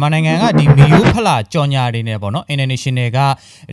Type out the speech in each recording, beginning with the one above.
မြန်မာနိုင်ငံကဒီမီယိုဖလာကြော်ညာတွေနဲ့ပေါ့နော် international က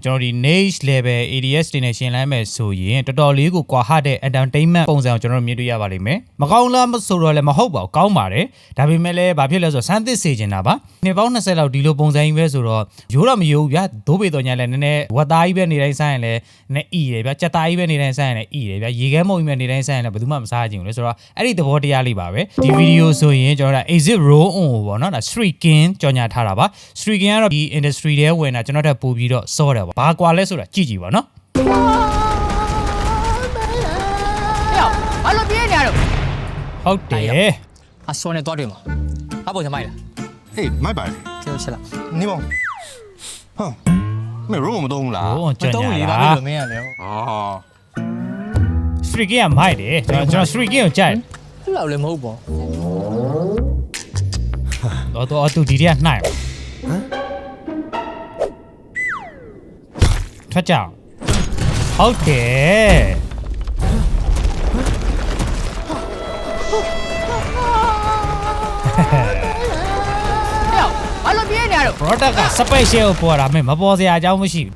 ကျွန်တော်ဒီ niche level ADS တွေနဲ့ရှင်လန်းမယ်ဆိုရင်တော်တော်လေးကိုကွာဟတဲ့ entertainment ပုံစံကိုကျွန်တော်တို့မြင်တွေ့ရပါလိမ့်မယ်မကောင်းလားမဆိုတော့လည်းမဟုတ်ပါဘူးကောင်းပါတယ်ဒါပေမဲ့လည်းဘာဖြစ်လဲဆိုတော့စမ်းသစ်စေချင်တာပါနှစ်ပေါင်း20လောက်ဒီလိုပုံစံကြီးပဲဆိုတော့ရိုးတော့မရိုးဘူးဗျာဒိုးပေတော်ညာလည်းနည်းနည်းဝတ်သားကြီးပဲနေတိုင်းဆိုင်ရင်လည်းနည်းအီတယ်ဗျာကြက်သားကြီးပဲနေတိုင်းဆိုင်ရင်လည်းအီတယ်ဗျာရေခဲမုံကြီးပဲနေတိုင်းဆိုင်ရင်လည်းဘယ်သူမှမစားကြဘူးလေဆိုတော့အဲ့ဒီသဘောတရားလေးပါပဲဒီဗီဒီယိုဆိုရင်ကျွန်တော်တို့ exit roll on ကိုပေါ့နော်ဒါ street king ကြော်ညာထားတာပါ street king ကတော့ဒီ industry ထဲဝင်တာကျွန်တော်တက်ပို့ပြီးတော့စောတယ်ပေါ့ဘာကွာလဲဆိုတာကြည့်ကြည့်ပါနော်ဟဲ့ဘာလို့ပြေးနေရတော့ဟုတ်တယ်အစောနဲ့တော့တယ်မှာအပေါ်ချမိုက်လားဟေးမိုက်ပါလေကျေးဇူးချက်လားနေမောင်ဟောမေရုံးမတုံးဘူးလားဟိုကြော်တော့ညာလေဘာတာလို့မင်းရလဲအာ street king ကမိုက်တယ်ကျွန်တော်ကျွန်တော် street king ကိုကြိုက်အဲ့လောက်လည်းမဟုတ်ပါ တော့တော့သူဒီတည်းကနှိုက်ထွက်ကြအောင်ဟုတ်တယ်ဟဲ့ဘာလို့ပြေးနေရတော့ product က special ကိုပေါ်တာမင်းမပေါ်စရာအကြောင်းမရှိဘူး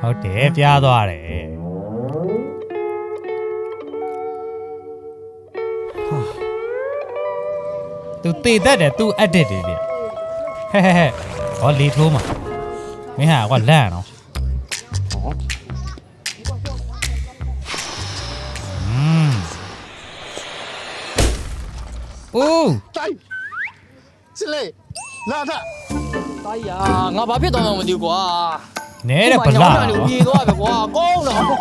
ဟုတ်တယ်ပြားသွားတယ် သူတည်တတ်တယ်သူ edit တယ်ဗျဟဲ့ဟဲ့ဟဲ့ဟောလေထိုးမှာမင်းဟာကွာလန့်အောင်อืมအိုးတိုက်စလေလာတာတာယာငါဘာဖြစ်တော့မှမသိဘူးကွာနဲတဲ့ဗလာဟိုမှာညောင်းနေပြေးသွားပဲကွာကောင်းတော့ဟော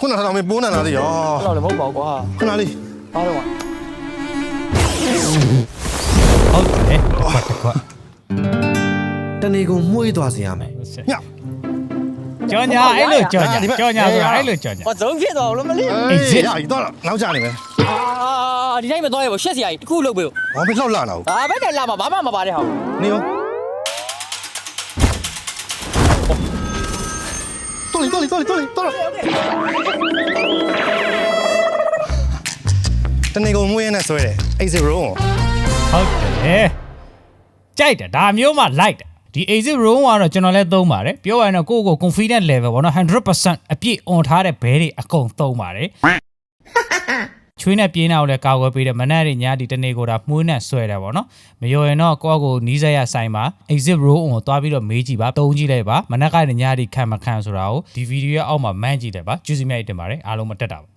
ခုနကတော့မေပိုးနေလာသေးရောအဲ့လောက်လည်းမဟုတ်ပါဘူးကွာခဏလေးဘာလို့ကွာ ဟုတ်တယ်ကွာကွာတနေကုန်မှုေးသွားစေရမယ်ညကြောညာအဲ့လိုကြောညာကြောညာဆိုတာအဲ့လိုကြောညာဘာဇုံဖြစ်တော့လို့မလေးအေးစစ်ရပြီတော့နောက်ကြနေမယ်အာဒီတိုင်းမသွားရဘူးရှက်စရာကြီးတစ်ခုလုပ်ပေးဟောမေလောက်လာတော့ဒါပဲတဲ့လာမှာဘာမှမပါတဲ့ဟာနေရောတော်လီတော်လီတော်လီတော်လီတော် တနေကုန်မွေးနေဆွဲတယ် exit row ဟုတ်တယ်ကြိုက်တယ်ဒါမျိုးမှ like တယ်ဒီ exit room ကတော့ကျွန်တော်လည်းသုံးပါတယ်ပြောရရင်တော့ကိုယ့်ကို confident level ပေါ့နော်100%အပြည့် on ထားတဲ့ဘဲတွေအကုန်သုံးပါတယ်ချွေးနဲ့ပြင်းအောင်လည်းကာကွယ်ပေးတယ်မနက်တွေညဒီတနေ့ကိုဒါမှုန်းနဲ့ဆွဲတယ်ပေါ့နော်မရောရင်တော့ကိုယ့်ကိုနီးစက်ရဆိုင်မှာ exit room ကိုသွားပြီးတော့မေးကြည့်ပါသုံးကြည့်လိုက်ပါမနက်ကနေညဒီခံမခံဆိုတာကိုဒီဗီဒီယိုရဲ့အောက်မှာမှန်းကြည့်တယ်ပါကျေးဇူးများတင်ပါတယ်အားလုံးမတက်တာပါ